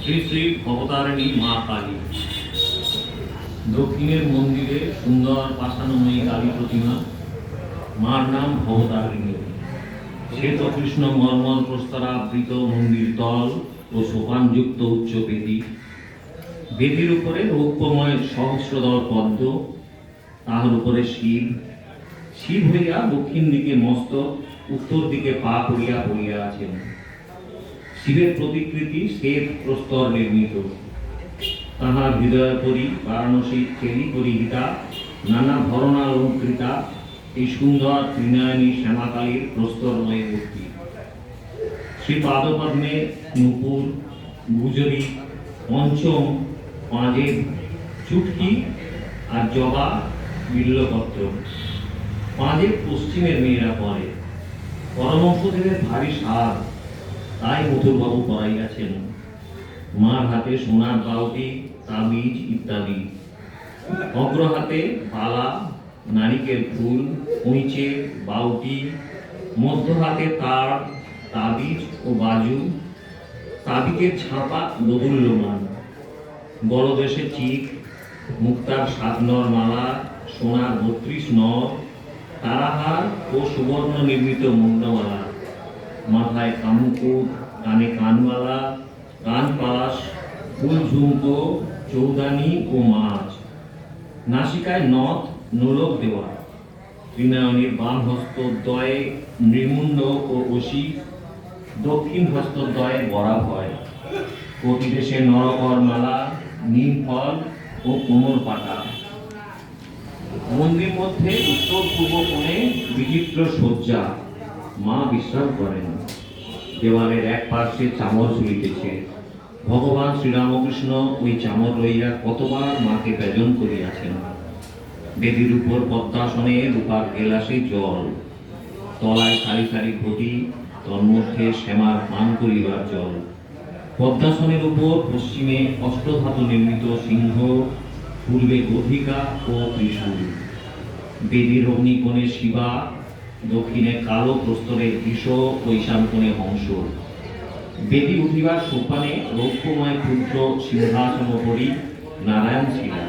শ্রী শ্রী ভবতারিণী মা কালী। দক্ষিণের মন্দিরে সুন্দর পাষাণময়ী কালী প্রতিমা। মার নাম ভবতারিণী শ্বেত মর্মর প্রস্তরাবৃত মন্দির তল ও সোপানযুক্ত উচ্চ বেদী। বেদির উপরে রৌপ্যময় সহস্রদল পদ্ম, তাহার উপরে শিব। শিব হইয়া দক্ষিণ দিকে মস্তক উত্তর দিকে পা করিয়া পড়িয়া আছেন। শিবের প্রতিকৃতি শ্বেত প্রস্তর নির্মিত। তাহার হৃদয় করি বারাণসী, চেরি পরিহিতা নানা ভরণালঙ্কৃতা এই সুন্দর ত্রিনয়নী শ্যামাকালীর প্রস্তরময় মূর্তি শ্রী পাদপদ্মে নুপুর, গুজরি, পঞ্চম, পাঁজের, চুটকি আর জবা বিল্লপত্র। পাঁজের পশ্চিমের মেয়েরা পরে। পরমহংসদেবের ভারী সার তাই মধুরবাবু পড়াইয়াছেন মার হাতে সোনার বাউটি, তাবিজ ইত্যাদি। অগ্র হাতে পালা নারিকেল ফুল কইচে বাউটি, মধ্য হাতে তার, তাবিজ ও বাজু। তাবিজের ছাপা দোদুল্যমান গলদেশে চিক, মুক্তার সাত নর মালা, সোনার বত্রিশ নর, তারাহার ও সুবর্ণ নির্মিত মুন্ডমালা। মাথায় কামুকুট কানে কানমালা, কান পাশ, ফুল ঝুমকো, চৌদানি ও মাছ। নাসিকায় নথ নোলক দেওয়া। ত্রিনয়নীর বাম হস্তদ্বয়ে নৃমুণ্ড ও অসি দক্ষিণ হস্তদ্বয়ে বরাব হয় প্রতিদেশে নরকর মালা নিম ফল ও কোমর পাতা। মন্দির মধ্যে উত্তর পূর্ব কোণে বিচিত্র সজ্জা মা বিশ্রাম করেন। দেওয়ালের এক পার্শ্বে চামর ঝুলিতেছে ভগবান শ্রীরামকৃষ্ণ ওই চামর লইয়া কতবার মাকে বেজন করিয়াছেন। বেদির উপর পদ্মাসনে রূপার গেলাসে জল। তলায় সারি সারি ঘটি, তন্মধ্যে শ্যামার পান করিবার জল। পদ্মাসনের উপর পশ্চিমে অষ্টধাতু নির্মিত সিংহ, পূর্বে গধিকা ও ত্রিশূল। বেদির অগ্নিকোণে শিবা দক্ষিণে কালো প্রস্তরে বিষ ও ঈশানকোণে হংস বেদি উঠিবার সোপানে রৌপ্যময় ক্ষুদ্র সিংহাসন পরি নারায়ণ ছিলেন।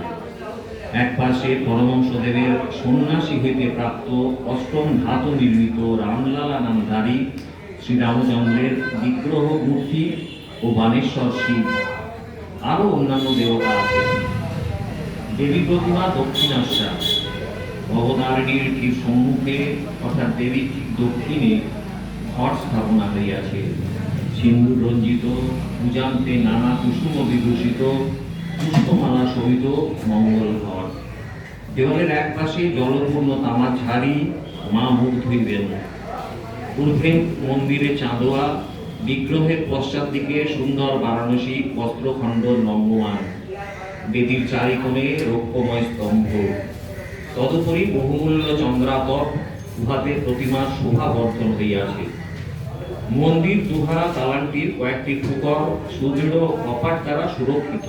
এক পাশে পরমংসদেবের সন্ন্যাসী হইতে প্রাপ্ত অষ্টম ধাতু নির্মিত রামলালা নামধারী শ্রীরামচন্দ্রের বিগ্রহ মূর্তি ও বানেশ্বর শিব। আরও অন্যান্য দেবতা আছেন দেবী প্রতিমা দক্ষিণাস্যা ভবতারিণীর ঠিক সম্মুখে অর্থাৎ দেবীর ঠিক দক্ষিণে ঘট স্থাপনা হইয়াছে। সিন্দুর রঞ্জিত, পূজান্তে নানা কুসুম বিভূষিত, পুষ্পমালা সহিত মঙ্গল ঘট। দেওয়ালের এক পাশে জলপূর্ণ তামার ঝাড়ি মা মুখ ধুইবেন। পূর্বে মন্দিরে চাঁদোয়া, বিগ্রহের পশ্চাৎ দিকে সুন্দর বারাণসী বস্ত্রখণ্ড লম্বমান। বেদির চারিকোণে রৌপ্যময় স্তম্ভ। তদুপরি বহুমূল্য চন্দ্রাপর উহাতে প্রতিমার শোভা বর্ধন হইয়াছে। মন্দির দুহারা দালানটির কয়েকটি ফুকর সুদৃঢ় কপাট দ্বারা সুরক্ষিত।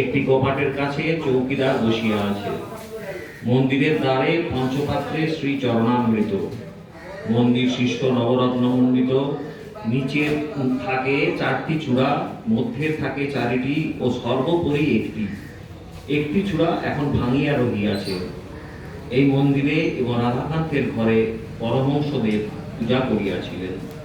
একটি কপাটের কাছে চৌকিদার বসিয়া আছে। মন্দিরের দ্বারে পঞ্চপাত্রে শ্রী চরণামৃত। মন্দির শিষ্ট নবরত্ন মণ্ডিত। নিচের থাকে চারটি চূড়া, মধ্যে থাকে চারিটি ও সর্বোপরি একটি। একটি চূড়া এখন ভাঙিয়া রহিয়াছে। এই মন্দিরে এবং রাধাকান্তের ঘরে পরমহংসদেব পূজা করিয়াছিলেন।